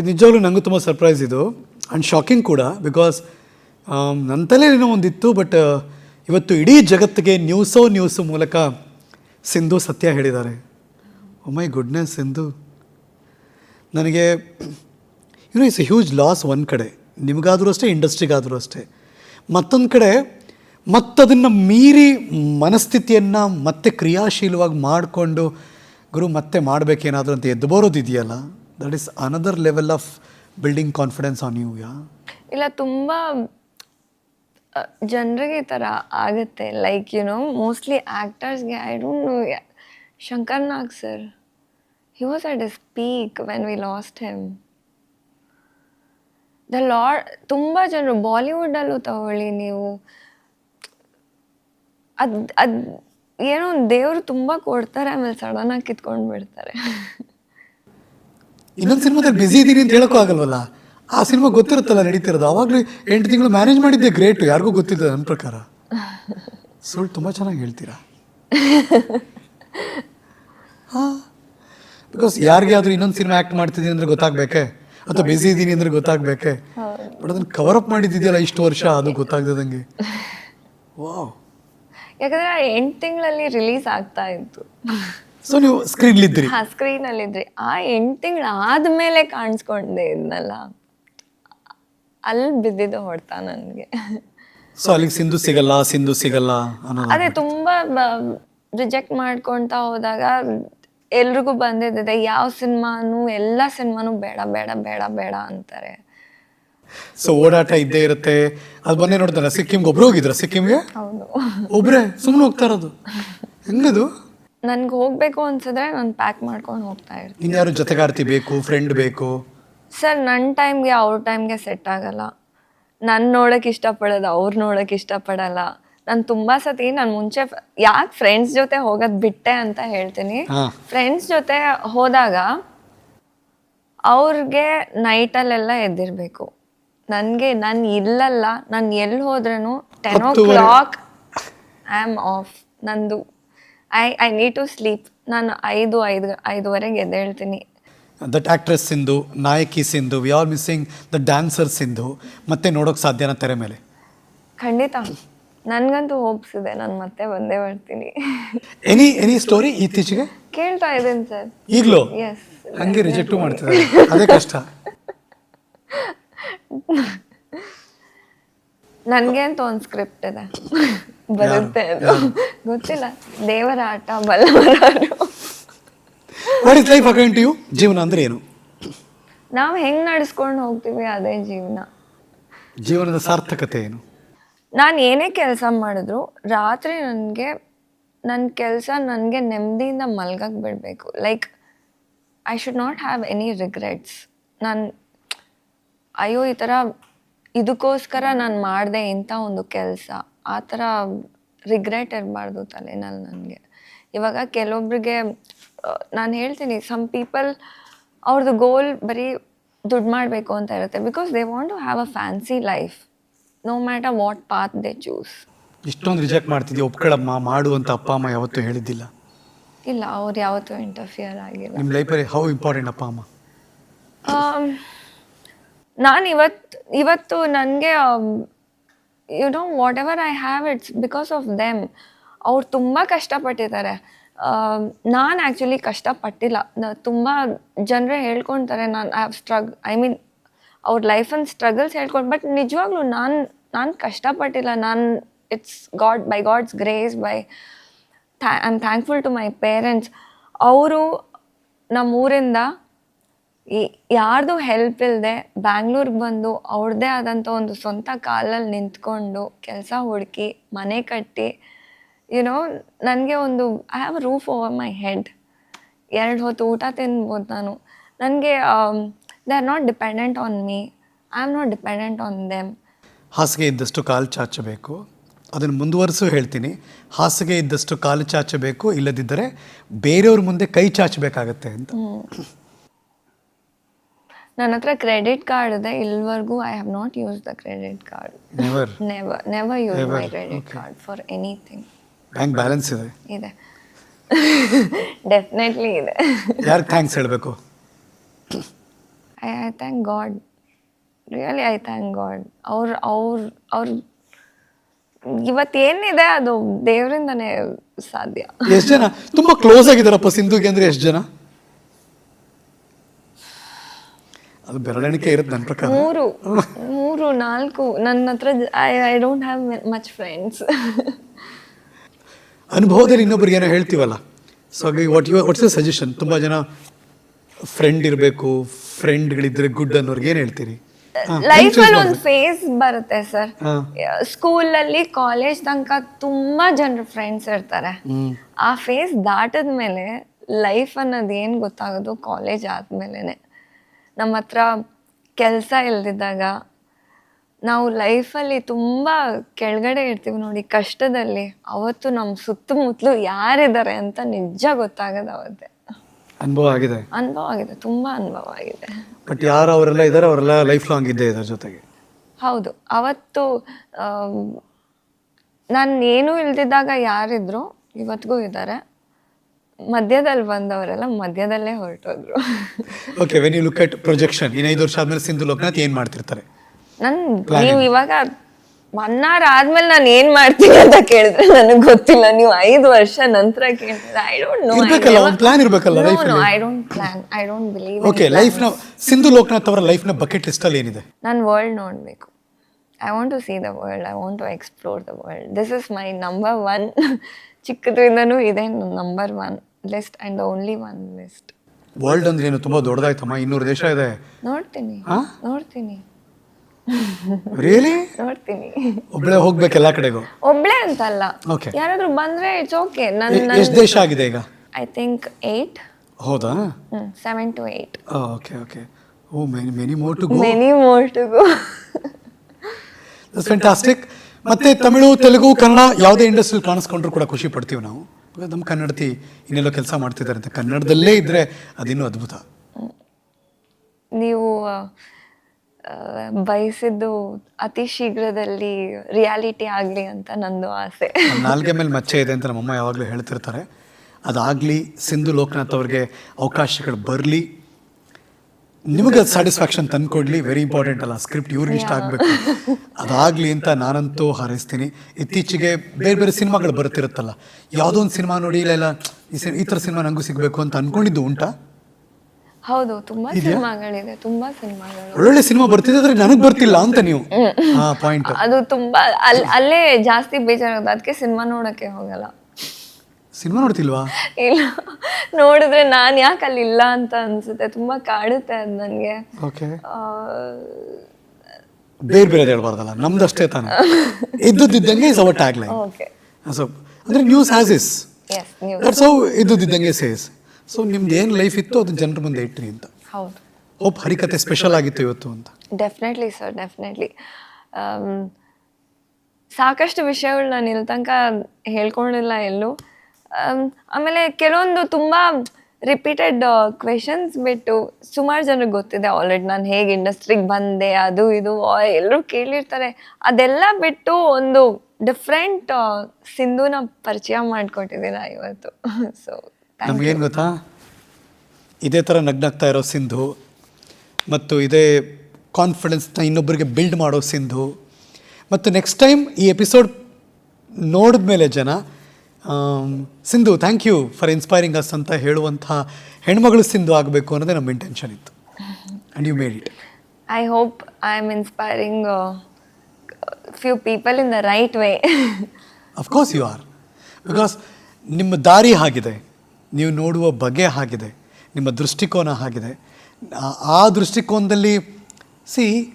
ಇದು ನಿಜವಾಗ್ಲೂ ನನಗೂ ತುಂಬ ಸರ್ಪ್ರೈಸ್ ಇದು. ಆ್ಯಂಡ್ ಶಾಕಿಂಗ್ ಕೂಡ ಬಿಕಾಸ್ ನನ್ನ ಏನೋ ಒಂದಿತ್ತು ಬಟ್ ಇವತ್ತು ಇಡೀ ಜಗತ್ತಿಗೆ ನ್ಯೂಸೋ ನ್ಯೂಸ್ ಮೂಲಕ ಸಿಂಧು ಸತ್ಯ ಹೇಳಿದ್ದಾರೆ. My goodness Sindhu. ನನಗೆ you know it's a huge loss ಒಂದು ಕಡೆ. ನಿಮಗಾದರೂ ಅಷ್ಟೇ ಇಂಡಸ್ಟ್ರಿಗಾದರೂ ಅಷ್ಟೇ. ಮತ್ತೊಂದು ಕಡೆ, ಮತ್ತದನ್ನು ಮೀರಿ ಮನಸ್ಥಿತಿಯನ್ನು ಮತ್ತೆ ಕ್ರಿಯಾಶೀಲವಾಗಿ ಮಾಡಿಕೊಂಡು, ಗುರು ಮತ್ತೆ ಮಾಡಬೇಕೇನಾದರೂ ಅಂತ ಎದ್ದು ಬರೋದಿದೆಯಲ್ಲ? That is another level of building confidence on you yeah ಇಲ್ಲ, ತುಂಬ ಜನರಿಗೆ ಈ ಥರ ಆಗುತ್ತೆ. Like you know mostly ಆ್ಯಕ್ಟರ್ಸ್ಗೆ I don't know Shankar Nag sir he was at a speak when we lost him the lad ತುಂಬ ಜನರು ಬಾಲಿವುಡಲ್ಲೂ ತಗೊಳ್ಳಿ ನೀವು. ಅದು ಅದು, ಏನೋ ದೇವರು ತುಂಬ ಕೊಡ್ತಾರೆ, ಆಮೇಲೆ ಸಡನ್ನಾಗಿ ಕಿತ್ಕೊಂಡು ಬಿಡ್ತಾರೆ. ಇನ್ನೊಂದು ಸಿನಿಮಾದಲ್ಲಿ ಬ್ಯುಸಿ ಇದ್ದೀರಿ ಅಂತ ಹೇಳೋಕ್ಕೂ ಆಗಲ್ವಲ್ಲ? ಆ ಸಿನಿಮಾ ಗೊತ್ತಿರುತ್ತಲ್ಲ ನಡೀತಿರೋದು. ಅವಾಗಲೂ ಎಂಟು ತಿಂಗಳು ಮ್ಯಾನೇಜ್ ಮಾಡಿದ್ದೆ ಗ್ರೇಟ್ ಯಾರಿಗೂ ಗೊತ್ತಿಲ್ಲ ನನ್ನ ಪ್ರಕಾರ. ಸುಳ್ಳು ತುಂಬ ಚೆನ್ನಾಗಿ ಹೇಳ್ತೀರಾ? ಹಾಂ. ಬಿಕಾಸ್ ಯಾರಿಗೆ ಆದರೂ ಇನ್ನೊಂದು ಸಿನಿಮಾ ಆ್ಯಕ್ಟ್ ಮಾಡ್ತಿದ್ದೀನಿ ಅಂದರೆ ಗೊತ್ತಾಗಬೇಕೆ? ಅಥವಾ ಬ್ಯುಸಿ ಇದ್ದೀನಿ ಅಂದರೆ ಗೊತ್ತಾಗಬೇಕೆ? ಬಟ್ ಅದನ್ನು ಕವರ್ ಅಪ್ ಮಾಡಿದ್ದಿದೆಯಲ್ಲ ಇಷ್ಟು ವರ್ಷ ಅದು ಗೊತ್ತಾಗ್ತದಂಗೆ ವಾವ್ ಯಾಕಂದ್ರೆ ಎಂಟು ತಿಂಗಳಲ್ಲಿ ರಿಲೀಸ್ ಆಗ್ತಾ ಇತ್ತು. ಸೊ ನೀವು ಇದ್ರಿ ಹಾ ಸ್ಕ್ರೀನಲ್ಲಿದ್ರಿ ಆ ಎಂಟು ತಿಂಗಳು ಆದ್ಮೇಲೆ ಕಾಣಿಸ್ಕೊಂಡೆ ಇದ್ನಲ್ಲ. ಅಲ್ಲಿ ಬಿದ್ದಿದ್ದು ಹೊಡ್ತಾ ನನಗೆ. ಸೊ ಅಲ್ಲಿಗೆ ಸಿಂಧು ಸಿಗಲ್ಲ ಸಿಂಧು ಸಿಗಲ್ಲ ಅನ್ನೋದು ಅದೇ ತುಂಬಾ ರಿಜೆಕ್ಟ್ ಮಾಡ್ಕೊಳ್ತಾ ಹೋದಾಗ ಎಲ್ರಿಗೂ ಬಂದಿದ್ದೆ ಯಾವ ಸಿನಿಮಾನು ಎಲ್ಲ ಸಿನಿಮಾನು ಬೇಡ ಬೇಡ ಬೇಡ ಬೇಡ ಅಂತಾರೆ. ಸೊ ಓಡಾಟ ಇದ್ದೇ ಇರುತ್ತೆ. ಅದು ಮೊನ್ನೆ ನೋಡ್ತಾರ ಸಿಕ್ಕಿಮ್ಗೆ ಒಬ್ರು ಹೋಗಿದ್ರ ಸಿಕ್ಕಿಂಗೆ ಹೌದು. ಒಬ್ರೇ ಸುಮ್ಮನೆ ಹೋಗ್ತಾ ಇರೋದು. ಹೆಂಗದು? ನನ್ಗೆ ಹೋಗ್ಬೇಕು ಅನ್ಸಿದ್ರೆ ನಾನು ಪ್ಯಾಕ್ ಮಾಡ್ಕೊಂಡು ಹೋಗ್ತಾ ಇರ್ತೀನಿ. ಇನ್ಯಾರು ಜೊತೆಗಾರ್ತಿ ಬೇಕು ಫ್ರೆಂಡ್ ಬೇಕು? ಸರ್ ನನ್ನ ಟೈಮ್ಗೆ ಅವ್ರ ಟೈಮ್ಗೆ ಸೆಟ್ ಆಗಲ್ಲ. ನನ್ನ ನೋಡೋಕೆ ಇಷ್ಟಪಡೋದು ಅವ್ರು ನೋಡೋಕೆ ಇಷ್ಟಪಡಲ್ಲ. ನಾನು ತುಂಬ ಸತಿ ನಾನು ಮುಂಚೆ ಯಾಕೆ ಫ್ರೆಂಡ್ಸ್ ಜೊತೆ ಹೋಗೋದು ಬಿಟ್ಟೆ ಅಂತ ಹೇಳ್ತೀನಿ. ಹಾ. ಫ್ರೆಂಡ್ಸ್ ಜೊತೆ ಹೋದಾಗ ಅವ್ರಿಗೆ ನೈಟಲ್ಲೆಲ್ಲ ಎದ್ದಿರಬೇಕು. ನನಗೆ ನಾನು ಇಲ್ಲಲ್ಲ ನಾನು ಎಲ್ಲಿ ಹೋದ್ರೂ ಟೆನ್ ಓ ಹತ್ತುವರೆ. ಕ್ಲಾಕ್ ಐ ಆಮ್ ಆಫ್ ನಂದು I I need to sleep ನಾನು ಐದು ಐದು ಐದುವರೆಗೆ ಎದ್ದೇಳ್ತೀನಿ. ದಟ್ ಆಕ್ಟ್ರೆಸ್ ಸಿಂಧು ನಾಯಕಿ Sindhu we are missing the dancer Sindhu ಮತ್ತೆ ನೋಡೋಕೆ ಸಾಧ್ಯನ ತೆರೆ ಮೇಲೆ. ಖಂಡಿತ. ನನಗಂತೂ ಹೋಪ್ಸ್ ಇದೆ. ನಾನು ಮತ್ತೆ ಬಂದೇ ಬರ್ತೀನಿ ಎನಿ ಎನಿ ಸ್ಟೋರಿ ಇತ್ತೀಚೆಗೆ? ಕೇಳ್ತಾ ಇದ್ದೀನಿ ಸರ್. ಈಗಲೂ? ಎಸ್ ಹಂಗೆ ರಿಜೆಕ್ಟು ಮಾಡ್ತಾರೆ ಅದೇ ಕಷ್ಟ. ನನಗೆ ಅಂತ ಒಂದು ಸ್ಕ್ರಿಪ್ಟ್ ಇದೆ. ಬರುತ್ತೆ ಅದು. ಗೊತ್ತಿಲ್ಲ. ದೇವರ ಆಟ ಬಲ್ಲವರಾರು. What is life according you ಜೀವನ ಅಂದ್ರೆ ಏನು? ನಾವು ಹೆಂಗ್ ನಡೆಸ್ಕೊಂಡು ಹೋಗ್ತೀವಿ ಅದೇ ಜೀವನ. ಜೀವನದ ಸಾರ್ಥಕತೆ ಏನು? ನಾನು ಏನೇ ಕೆಲಸ ಮಾಡಿದ್ರು ರಾತ್ರಿ ನನಗೆ ನನ್ನ ಕೆಲಸ ನನಗೆ ನೆಮ್ಮದಿಯಿಂದ ಮಲ್ಗಕ್ಕೆ ಬಿಡಬೇಕು. Like I should not have any regrets ನಾನು ಅಯ್ಯೋ ಈ ಥರ ಇದಕ್ಕೋಸ್ಕರ ನಾನು ಮಾಡಿದೆ ಇಂಥ ಒಂದು ಕೆಲಸ. ಆ ಥರ ರಿಗ್ರೆಟ್ ಇರಬಾರ್ದು ತಲೆನಲ್ಲಿ ನನಗೆ. ಇವಾಗ ಕೆಲವೊಬ್ರಿಗೆ ನಾನು ಹೇಳ್ತೀನಿ ಸಮ್ ಪೀಪಲ್ ಅವ್ರದ್ದು ಗೋಲ್ ಬರೀ ದುಡ್ಡು ಮಾಡಬೇಕು ಅಂತ ಇರುತ್ತೆ. Because they want to have a fancy life no matter what path they choose ಇಷ್ಟೊಂದು ರಿಜೆಕ್ಟ್ ಮಾಡ್ತಿದ್ದೆ ಒಪ್ಕೊಳ್ಳಮ್ಮ ಮಾಡು ಅಂತ ಅಪ್ಪ ಅಮ್ಮ ಯಾವತ್ತೂ ಹೇಳಿದ್ದಿಲ್ಲ. ಇಲ್ಲ ಅವ್ರು ಯಾವತ್ತೂ ಇಂಟರ್ಫಿಯರ್ ಆಗಿಲ್ಲ. ನಿಮ್ಮ ಲೈಫಲ್ಲಿ ಹೌ ಇಂಪಾರ್ಟೆಂಟ್ ಅಪ್ಪ ಅಮ್ಮ? ನಾನು ಇವತ್ತು ಇವತ್ತು ನನಗೆ you know whatever I have it's because of them ಅವ್ರು ತುಂಬ ಕಷ್ಟಪಟ್ಟಿದ್ದಾರೆ. ನಾನು ಆ್ಯಕ್ಚುಲಿ ಕಷ್ಟಪಟ್ಟಿಲ್ಲ. ತುಂಬ ಜನರೇ ಹೇಳ್ಕೊತಾರೆ, ನಾನು ಹ್ಯಾವ್ ಸ್ಟ್ರಗ್ ಐ ಮೀನ್ ಅವ್ರ ಲೈಫನ್ನು ಸ್ಟ್ರಗಲ್ಸ್ ಹೇಳ್ಕೊಂಡು ಬಟ್ ನಿಜವಾಗ್ಲೂ ನಾನು ನಾನು ಕಷ್ಟಪಟ್ಟಿಲ್ಲ. ನಾನು it's God by God's grace by ಥ್ಯಾ I am thankful to my parents ಅವರು ನಮ್ಮೂರಿಂದ ಈ- ಯಾರ್ದು ಹೆಲ್ಪ್ ಇಲ್ಲದೆ ಬ್ಯಾಂಗ್ಳೂರ್ಗೆ ಬಂದು ಅವ್ರದ್ದೇ ಆದಂಥ ಒಂದು ಸ್ವಂತ ಕಾಲಲ್ಲಿ ನಿಂತ್ಕೊಂಡು ಕೆಲಸ ಹುಡುಕಿ ಮನೆ ಕಟ್ಟಿ ಯುನೋ ನನಗೆ ಒಂದು I have roof over my head ಎರಡು ಹೊತ್ತು ಊಟ ತಿನ್ಬೋದು ನಾನು. ನನಗೆ they are not dependent on me I am not dependent on them ಹಾಸಿಗೆ ಇದ್ದಷ್ಟು ಕಾಲು ಚಾಚಬೇಕು. ಅದನ್ನು ಮುಂದುವರಿಸು ಹೇಳ್ತೀನಿ. ಹಾಸಿಗೆ ಇದ್ದಷ್ಟು ಕಾಲು ಚಾಚಬೇಕು ಇಲ್ಲದಿದ್ದರೆ ಬೇರೆಯವ್ರ ಮುಂದೆ ಕೈ ಚಾಚಬೇಕಾಗತ್ತೆ ಅಂತ. ನನ್ನ ಹತ್ರ ಕ್ರೆಡಿಟ್ ಕಾರ್ಡ್ ಇದೆ ಇಲ್ಲಿವರೆಗೂ I have not use the credit card never never never use my credit card for anything bank balance ಇದೆ? ಇದೆ. ಡೆಫಿನೆಟ್ಲಿ ಇದೆ. ಯಾರ್ ಥ್ಯಾಂಕ್ಸ್ ಹೇಳಬೇಕು? I I thank God really I thank God ಅವ್ರ ಅವ್ರ ಅವ್ರ ಇವತ್ತೇನಿದೆ ಅದು ದೇವರಿಂದನೇ ಸಾಧ್ಯ. ಎಷ್ಟು ಜನ? ತುಂಬಾ ಕ್ಲೋಸ್ ಆಗಿದಾರಪ್ಪ ಸಿಂಧುಗೆ ಅಂದ್ರೆ ಎಷ್ಟು ಜನ? ಅದು ಬೆರಳೆಣಿಕೆ ಇರುತ್ತೆ ನನ್ನ ಪ್ರಕಾರ. ಮೂರು ಮೂರು ನಾಲ್ಕು ನನ್ನ ಹತ್ರ I I don't have much friends ಅನುಭವದಲ್ಲಿ ಇನ್ನೊಬ್ರಿಗೆ ಏನೋ ಹೇಳ್ತೀವಲ್ಲ? ಸೊ ಹಾಗಾಗಿ ವಾಟ್ ಯು ವಾಟ್ಸ್ ಸಜೆಷನ್ ತುಂಬ ಜನ ಫ್ರೆಂಡ್ ಇರಬೇಕು ಫ್ರೆಂಡ್ಗಳಿದ್ರೆ ಗುಡ್ ಅನ್ನೋರ್ಗೆ ಏನು ಹೇಳ್ತೀರಿ? ಲೈಫ್ ಅಲ್ಲಿ ಒಂದು ಫೇಸ್ ಬರುತ್ತೆ ಸರ್ ಸ್ಕೂಲ್ ಅಲ್ಲಿ ಕಾಲೇಜ್ ತನಕ ತುಂಬಾ ಜನರು ಫ್ರೆಂಡ್ಸ್ ಇರ್ತಾರೆ. ಆ ಫೇಸ್ ದಾಟದ ಮೇಲೆ ಲೈಫ್ ಅನ್ನೋದು ಏನು ಗೊತ್ತಾಗೋದು ಕಾಲೇಜ್ ಆದ್ಮೇಲೆನೆ. ನಮ್ಮ ಹತ್ರ ಕೆಲಸ ಇಲ್ದಿದ್ದಾಗ ನಾವು ಲೈಫಲ್ಲಿ ತುಂಬ ಕೆಳಗಡೆ ಇರ್ತೀವಿ ನೋಡಿ ಕಷ್ಟದಲ್ಲಿ. ಅವತ್ತು ನಮ್ಮ ಸುತ್ತಮುತ್ತಲು ಯಾರಿದ್ದಾರೆ ಅಂತ ನಿಜ ಗೊತ್ತಾಗೋದು ಅವತ್ತೆ. ಅನುಭವ ಆಗಿದೆ. ಅನುಭವ ಆಗಿದೆ ತುಂಬ ಅನುಭವ ಆಗಿದೆ. ಬಟ್ ಯಾರು ಅವರೆಲ್ಲ ಇದ್ದಾರೆ ಅವರೆಲ್ಲ ಲೈಫ್ ಲಾಂಗ್ ಇದ್ದೇ ಇದ್ದಾರೆ ಜೊತೆಗೆ. ಹೌದು ಅವತ್ತು ನಾನು ಏನೂ ಇಲ್ದಿದ್ದಾಗ ಯಾರಿದ್ರು ಇವತ್ತಿಗೂ ಇದ್ದಾರೆ. ಮಧ್ಯದಲ್ಲಿ ಬಂದವರೆಲ್ಲ ಮಧ್ಯದಲ್ಲೇ ಹೊರಟೋದ್ರು. Okay when you look at projection ಇನ್ನು ಐದು ವರ್ಷ ಆದ್ಮೇಲೆ ಸಿಂಧು ಲೋಕನಾಥ್ ಏನು ಮಾಡ್ತಿರ್ತಾರೆ? ನನ್ ನೀವು ಇವಾಗ ಒನ್ ಅವರ್ ಆದ್ಮೇಲೆ ನಾನು ಏನ್ ಮಾಡ್ತೀನಿ ಅಂತ ಕೇಳಿದ್ರೆ ನನಗೆ ಗೊತ್ತಿಲ್ಲ. ನೀವು ಐದು ವರ್ಷ ನಂತರ ಕೇಳಿದ್ರೆ ಐ ಡೋಂಟ್ ನೋ ಇರ್ಬೇಕಲ್ಲ, ಒಂದು ಪ್ಲಾನ್ ಇರ್ಬೇಕಲ್ಲ life no I don't plan I don't believe okay ಲೈಫ್ನ Sindhu Lokanath ಅವರ ಲೈಫ್ನ ಬಕೆಟ್ ಲಿಸ್ಟಲ್ಲಿ ಏನಿದೆ? ನಾನು ವರ್ಲ್ಡ್ ನೋಡಬೇಕು. I want to see the world I want to explore the world this is my number one ಚಿಕ್ಕದ್ರಿಂದನೂ ಇದೆ number one list and only one list world ಅಂದ್ರೆ ಏನು? ತುಂಬಾ ದೊಡ್ಡದಾಯ್ತಮ್ಮ. ಇನ್ನೂರು ದೇಶ ಇದೆ. ನೋಡ್ತೀನಿ? ನೋಡ್ತೀನಿ. ರಿಯಲಿ ನೋಡ್ತೀನಿ. ಒಬ್ಳೆ ಹೋಗ್ಬೇಕು ಎಲ್ಲಾ ಕಡೆಗೂ? ಒಬ್ಳೆ ಅಂತಲ್ಲ. Okay. ಯಾರಾದ್ರೂ ಬಂದ್ರೆ ಇಟ್ಸ್ ಓಕೆ ನನ್ನ ಎಷ್ಟು ದೇಶ ಆಗಿದೆ ಈಗ? ಐ ಥಿಂಕ್ ಏಯ್ಟ್ ಹೌದಾ? Seven to eight okay okay oh many many more to go many more to go fantastic ಮತ್ತೆ ತಮಿಳು ತೆಲುಗು ಕನ್ನಡ ಯಾವುದೇ ಇಂಡಸ್ಟ್ರಿ ಕಾಣಿಸ್ಕೊಂಡ್ರು ಕೂಡ ಖುಷಿ ಪಡ್ತೀವಿ ನಾವು. ನಮ್ಮ ಕನ್ನಡತಿ ಇನ್ನೆಲ್ಲೋ ಕೆಲಸ ಮಾಡ್ತಿದ್ದಾರೆ ಅಂತ. ಕನ್ನಡದಲ್ಲೇ ಇದ್ರೆ ಅದಿನ್ನೂ ಅದ್ಭುತ. ನೀವು ಬಯಸಿದ್ದು ಅತಿ ಶೀಘ್ರದಲ್ಲಿ ರಿಯಾಲಿಟಿ ಆಗಲಿ ಅಂತ ನಂದು ಆಸೆ. ನಾಲ್ಗೆ ಮೇಲೆ ಮಚ್ಚೆ ಇದೆ ಅಂತ ನಮ್ಮಮ್ಮ ಯಾವಾಗಲೂ ಹೇಳ್ತಿರ್ತಾರೆ. ಅದಾಗಲಿ ಸಿಂಧು ಲೋಕನಾಥ್ ಅವ್ರಿಗೆ ಅವಕಾಶಗಳು ಬರಲಿ. ನಿಮಗೆ ಅದು ಸ್ಯಾಟಿಸ್ಫ್ಯಾಕ್ಷನ್ ತಂದ್ಕೊಡ್ಲಿ ವೆರಿ ಇಂಪಾರ್ಟೆಂಟ್ ಅಲ್ಲ ಸ್ಕ್ರಿಪ್ಟ್ ಇವ್ರಿಗೆ ಇಷ್ಟ ಆಗಬೇಕು. ಅದಾಗಲಿ ಅಂತ ನಾನಂತೂ ಹಾರೈಸ್ತೀನಿ. ಇತ್ತೀಚೆಗೆ ಬೇರೆ ಬೇರೆ ಸಿನಿಮಾಗಳು ಬರ್ತಿರುತ್ತಲ್ಲ ಯಾವುದೋ ಒಂದು ಸಿನಿಮಾ ನೋಡಿ ಇಲ್ಲ ಈ ಸಿ- ಈ ಥರ ಸಿನಿಮಾ ನನಗೂ ಸಿಗಬೇಕು ಅಂತ ಅನ್ಕೊಂಡಿದ್ದು ಉಂಟಾ? ಹೌದು ತುಂಬಾ ಸಿನಿಮಾಗಳಿದೆ ತುಂಬಾ ಸಿನಿಮಾಗಳು. ಒಳ್ಳೊಳ್ಳೆ ಸಿನಿಮಾ ಬರ್ತಿದ್ರೆ ನನಗೆ ಬರ್ತಿಲ್ಲ ಅಂತ ನೀವು? ಪಾಯಿಂಟ್ ಅದು ತುಂಬಾ ಅಲ್ ಅಲ್ಲೇ ಜಾಸ್ತಿ ಬೇಜಾರಾಗುತ್ತೆ ಅದಕ್ಕೆ ಸಿನಿಮಾ ನೋಡಕ್ಕೆ ಹೋಗಲ್ಲ. ಸಿನಿಮಾ ನೋಡ್ತಿಲ್ವಾ? ಇಲ್ಲ. ನೋಡಿದ್ರೆ ನಾನು ಯಾಕೆ ಅಲ್ಲಿ ಇಲ್ಲ ಅಂತ ಅನ್ಸುತ್ತೆ. ತುಂಬಾ ಕಾಡುತ್ತೆ ಅದು ನನಗೆ. ಓಕೆ. ಬೇರೆ ಬೇರೆ ಹೇಳ್ಬಾರ್ದಲ್ಲ. ನಮ್ದಷ್ಟೇ ತಾನೆ. ಇದ್ದುದಿದ್ದಂಗೆ is our tagline okay. So ಅಂದರೆ ನ್ಯೂಸ್ ಹ್ಯಾಸ್ ಇಸ್ ಎಸ್ ನೀವು ದಟ್ಸ್ ಹೌ ಸೇಸ್ ಸೊ ನಿಮ್ದು ಏನು ಲೈಫ್ ಇತ್ತು ಅದು ಜನರ ಮುಂದೆ ಇಟ್ರಿ ಅಂತ. ಹೌದು. ಹೋಪ್ ಹರಿಕತೆ ಸ್ಪೆಷಲ್ ಆಗಿತ್ತು ಇವತ್ತು ಅಂತ. ಡೆಫಿನೆಟ್ಲಿ ಸರ್ ಡೆಫಿನೆಟ್ಲಿ ಸಾಕಷ್ಟು ವಿಷಯಗಳು ನಾನು ಇಲ್ಲಿ ತನಕ ಹೇಳ್ಕೊಂಡಿಲ್ಲ ಎಲ್ಲೂ. ಆಮೇಲೆ ಕೆಲವೊಂದು ತುಂಬ ರಿಪೀಟೆಡ್ ಕ್ವೆಶನ್ಸ್ ಬಿಟ್ಟು ಸುಮಾರು ಜನರಿಗೆ ಗೊತ್ತಿದೆ. ಆಲ್ರೆಡಿ ನಾನು ಹೇಗೆ ಇಂಡಸ್ಟ್ರಿಗೆ ಬಂದೆ, ಅದು ಇದು ಎಲ್ಲರೂ ಕೇಳಿರ್ತಾರೆ. ಅದೆಲ್ಲ ಬಿಟ್ಟು ಒಂದು ಡಿಫ್ರೆಂಟ್ ಸಿಂಧುನ ಪರಿಚಯ ಮಾಡಿಕೊಟ್ಟಿದ್ದೀರಾ ಇವತ್ತು. ಸೊ ನಮಗೇನು ಗೊತ್ತಾ? ಇದೇ ಥರ ನಗ್ನಾಗ್ತಾ ಇರೋ ಸಿಂಧು, ಮತ್ತು ಇದೇ ಕಾನ್ಫಿಡೆನ್ಸ್ನ ಇನ್ನೊಬ್ಬರಿಗೆ ಬಿಲ್ಡ್ ಮಾಡೋ ಸಿಂಧು, ಮತ್ತು ನೆಕ್ಸ್ಟ್ ಟೈಮ್ ಈ ಎಪಿಸೋಡ್ ನೋಡಿದ ಮೇಲೆ ಜನ Sindhu thank you for inspiring us ಅಂತ ಹೇಳುವಂಥ ಹೆಣ್ಮಗಳು ಸಿಂಧು ಆಗಬೇಕು ಅನ್ನೋದೇ ನಮ್ಮ ಇಂಟೆನ್ಷನ್ ಇತ್ತು. And you made it I hope I am inspiring few people in the right way of course you are because ನಿಮ್ಮ ದಾರಿ ಆಗಿದೆ. ನೀವು ನೋಡುವ ಬಗೆ ಆಗಿದೆ. ನಿಮ್ಮ ದೃಷ್ಟಿಕೋನ ಆಗಿದೆ. ಆ- ಆ ದೃಷ್ಟಿಕೋನದಲ್ಲಿ ಸಿ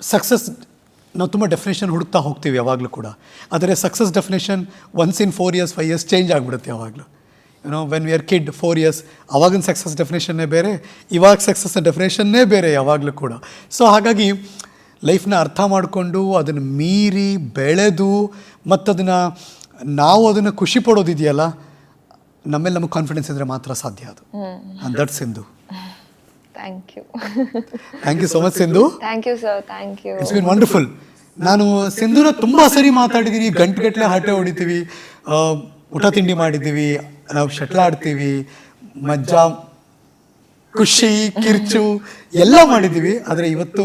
ಸಕ್ಸಸ್ ನಾವು ತುಂಬ ಡೆಫಿನೇಷನ್ ಹುಡುಕ್ತಾ ಹೋಗ್ತೀವಿ ಯಾವಾಗಲೂ ಕೂಡ. ಆದರೆ success definition once in four years five years change ಆಗಿಬಿಡುತ್ತೆ ಯಾವಾಗಲೂ. You know when we are kid four years ಆವಾಗಿನ ಸಕ್ಸಸ್ ಡೆಫಿನೇಷನ್ನೇ ಬೇರೆ ಇವಾಗ ಸಕ್ಸಸ್ ಡೆಫಿನೇಷನ್ನೇ ಬೇರೆ ಯಾವಾಗಲೂ ಕೂಡ. ಸೊ ಹಾಗಾಗಿ ಲೈಫ್ನ ಅರ್ಥ ಮಾಡಿಕೊಂಡು ಅದನ್ನು ಮೀರಿ ಬೆಳೆದು ಮತ್ತು ಅದನ್ನು ನಾವು ಅದನ್ನು ಖುಷಿ ಪಡೋದಿದೆಯಲ್ಲ ನಮ್ಮೇಲೆ ನಮಗೆ ಕಾನ್ಫಿಡೆನ್ಸ್ ಇದ್ದರೆ ಮಾತ್ರ ಸಾಧ್ಯ ಅದು. That's that Sindhu thank you thank you so much Sindhu thank you sir thank you it's been wonderful ನಾನು ಸಿಂಧುನ ತುಂಬ ಸರಿ ಮಾತಾಡಿದ್ದೀನಿ ಗಂಟೆಗಟ್ಟಲೆ ಹರಟೆ ಹೊಡಿತೀವಿ. ಊಟ ತಿಂಡಿ ಮಾಡಿದ್ದೀವಿ ನಾವು ಶಟ್ಲ್ ಆಡ್ತೀವಿ. ಮಜ್ಜಾ ಖುಷಿ ಕಿರ್ಚು ಎಲ್ಲ ಮಾಡಿದ್ದೀವಿ ಆದರೆ ಇವತ್ತು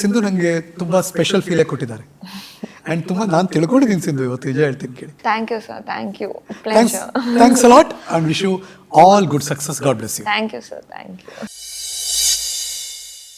ಸಿಂಧು ನನಗೆ ತುಂಬ ಸ್ಪೆಷಲ್ ಫೀಲೇ ಕೊಟ್ಟಿದ್ದಾರೆ. ಆ್ಯಂಡ್ ತುಂಬ ನಾನು ತಿಳ್ಕೊಂಡಿದ್ದೀನಿ ಸಿಂಧು ಇವತ್ತು ನಿಜ ಹೇಳ್ತೀನಿ ಕೇಳಿ. Thank you sir thank you thanks thanks a lot and wish you all good success God bless you thank you sir thank you